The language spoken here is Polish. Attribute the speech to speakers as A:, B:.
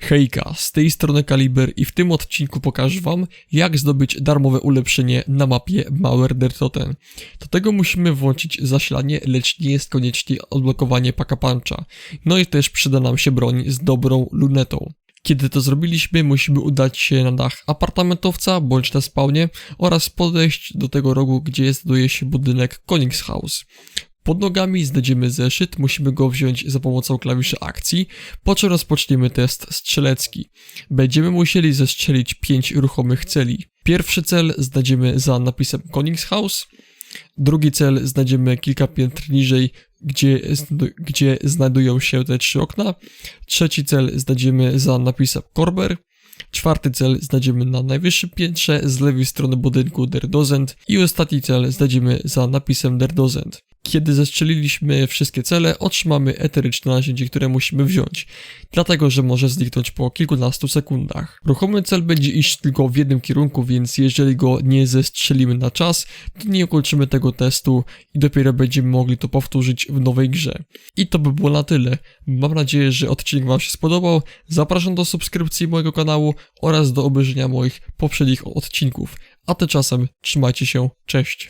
A: Hejka, z tej strony Kaliber i w tym odcinku pokażę wam, jak zdobyć darmowe ulepszenie na mapie Mauer der Toten. Do tego musimy włączyć zasilanie, lecz nie jest koniecznie odblokowanie paka puncha. No i też przyda nam się broń z dobrą lunetą. Kiedy to zrobiliśmy, musimy udać się na dach apartamentowca bądź na spawnie oraz podejść do tego rogu, gdzie znajduje się budynek Königshaus. Pod nogami znajdziemy zeszyt, musimy go wziąć za pomocą klawiszy akcji, po czym rozpoczniemy test strzelecki. Będziemy musieli zestrzelić 5 ruchomych celi. Pierwszy cel znajdziemy za napisem Königshaus, drugi cel znajdziemy kilka piętr niżej, gdzie, gdzie znajdują się te trzy okna, trzeci cel znajdziemy za napisem Korber, Czwarty cel znajdziemy na najwyższym piętrze z lewej strony budynku Der Dozent i ostatni cel znajdziemy za napisem Der Dozent. Kiedy zestrzeliliśmy wszystkie cele, otrzymamy eteryczne narzędzie, które musimy wziąć, dlatego że może zniknąć po kilkunastu sekundach. Ruchomy cel będzie iść tylko w jednym kierunku, więc jeżeli go nie zestrzelimy na czas, to nie ukończymy tego testu i dopiero będziemy mogli to powtórzyć w nowej grze. I to by było na tyle. Mam nadzieję, że odcinek Wam się spodobał. Zapraszam do subskrypcji mojego kanału oraz do obejrzenia moich poprzednich odcinków. A tymczasem trzymajcie się, cześć!